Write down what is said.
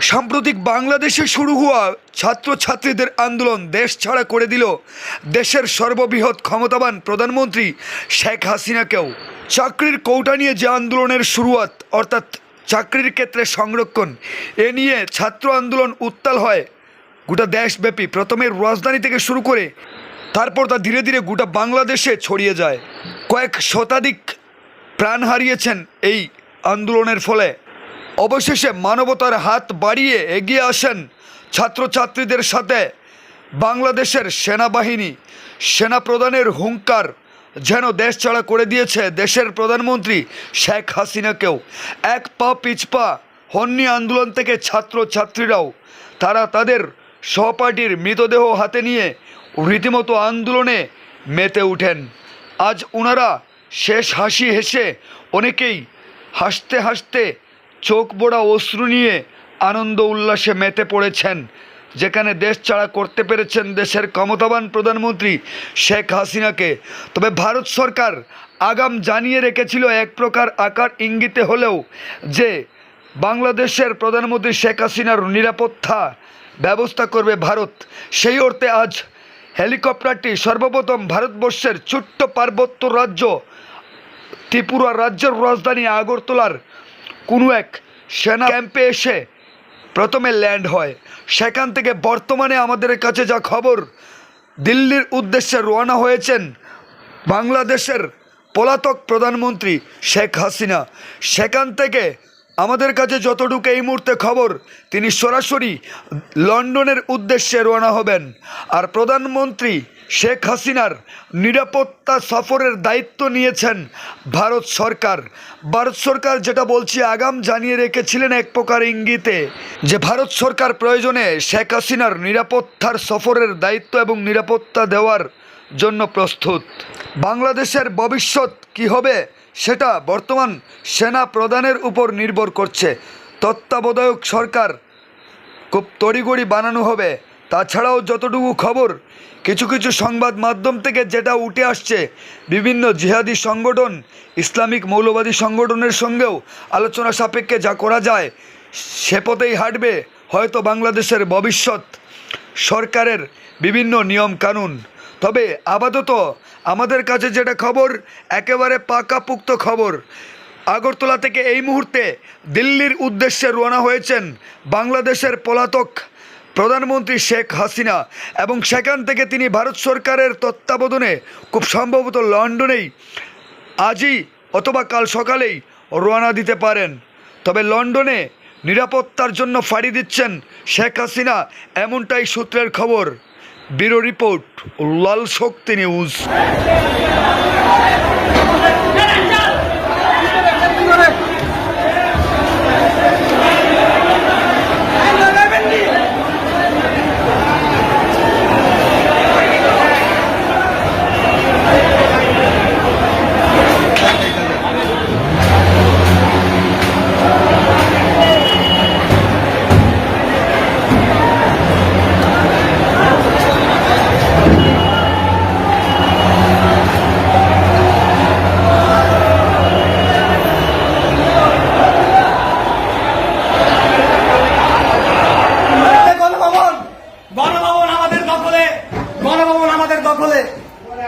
সাম্প্রতিক বাংলাদেশে শুরু হওয়া ছাত্রছাত্রীদের আন্দোলন দেশ ছাড়া করে দিল দেশের সর্ববৃহৎ ক্ষমতাবান প্রধানমন্ত্রী শেখ হাসিনাকেও। চাকরির কৌটা নিয়ে যে আন্দোলনের শুরুয়াত, অর্থাৎ চাকরির ক্ষেত্রে সংরক্ষণ, এ নিয়ে ছাত্র আন্দোলন উত্তাল হয় গোটা দেশব্যাপী। প্রথমে রাজধানী থেকে শুরু করে তারপর তা ধীরে ধীরে গোটা বাংলাদেশে ছড়িয়ে যায়। কয়েক শতাধিক প্রাণ হারিয়েছেন এই আন্দোলনের ফলে। অবশেষে মানবতার হাত বাড়িয়ে এগিয়ে আসেন ছাত্রছাত্রীদের সাথে বাংলাদেশের সেনাবাহিনী। সেনা প্রধানের হুঙ্কার যেন দেশ ছাড়া করে দিয়েছে দেশের প্রধানমন্ত্রী শেখ হাসিনাকেও। এক পা পিছপা হন্নি আন্দোলন থেকে ছাত্রছাত্রীরাও, তারা তাদের সহপাঠীর মৃতদেহ হাতে নিয়ে রীতিমতো আন্দোলনে মেতে উঠেন। আজ ওনারা শেষ হাসি হেসে অনেকেই হাসতে হাসতে চোখ বোড়া অশ্রু নিয়ে আনন্দ উল্লাসে মেতে পড়েছেন। যেখানে দেশ ছাড়া করতে পেরেছেন দেশের ক্ষমতাবান প্রধানমন্ত্রী শেখ হাসিনাকে। তবে ভারত সরকার আগাম জানিয়ে রেখেছিল এক প্রকার আকার ইঙ্গিতে হলেও যে বাংলাদেশের প্রধানমন্ত্রী শেখ হাসিনার নিরাপত্তা ব্যবস্থা করবে ভারত, সেই অর্থে আজ হেলিকপ্টারটি সর্বপ্রথম ভারতবর্ষের ছোট্ট পার্বত্য রাজ্য ত্রিপুরা রাজ্যের রাজধানী আগরতলার কোনো এক সেনা ক্যাম্পে এসে প্রথমে ল্যান্ড হয়। সেখান থেকে বর্তমানে আমাদের কাছে যা খবর, দিল্লির উদ্দেশ্যে রওনা হয়েছেন বাংলাদেশের পলাতক প্রধানমন্ত্রী শেখ হাসিনা। সেখান থেকে আমাদের কাছে যতটুকু এই মুহূর্তে খবর, তিনি সরাসরি লন্ডনের উদ্দেশ্যে রওনা হবেন। আর প্রধানমন্ত্রী শেখ হাসিনার নিরাপত্তা সফরের দায়িত্ব নিয়েছেন ভারত সরকার। ভারত সরকার যেটা বলছি, আগাম জানিয়ে রেখেছিলেন এক প্রকার ইঙ্গিতে যে ভারত সরকার প্রয়োজনে শেখ হাসিনার নিরাপত্তার সফরের দায়িত্ব এবং নিরাপত্তা দেওয়ার জন্য প্রস্তুত। বাংলাদেশের ভবিষ্যৎ কি হবে? সেটা বর্তমান সেনা প্রধানের উপর নির্ভর করছে। তত্ত্বাবধায়ক সরকার খুব তড়িগড়ি বানানো হবে। তাছাড়াও যতটুকু খবর, কিছু কিছু সংবাদ মাধ্যম থেকে যেটা উঠে আসছে, বিভিন্ন জিহাদি সংগঠন, ইসলামিক মৌলবাদী সংগঠনের সঙ্গেও আলোচনা সাপেক্ষে যা করা যায়, সে পথেই হাঁটবে। হয়তো বাংলাদেশের ভবিষ্যৎ সরকারের বিভিন্ন নিয়ম কানুন তবে আপাতত আমাদের কাছে যেটা খবর, একেবারে পাকাপুক্ত খবর। আগরতলা থেকে এই মুহূর্তে দিল্লির উদ্দেশ্যে রওনা হয়েছেন বাংলাদেশের পলাতক প্রধানমন্ত্রী শেখ হাসিনা এবং সেখান থেকে তিনি ভারত সরকারের তত্ত্বাবধানে খুব সম্ভবত লন্ডনেই আজই অথবা কাল সকালেই রওনা দিতে পারেন। তবে লন্ডনে নিরাপত্তার জন্য ফাড়ি দিচ্ছেন শেখ হাসিনা, এমনটাই সূত্রের খবর। Bureau report Lal Shakti news.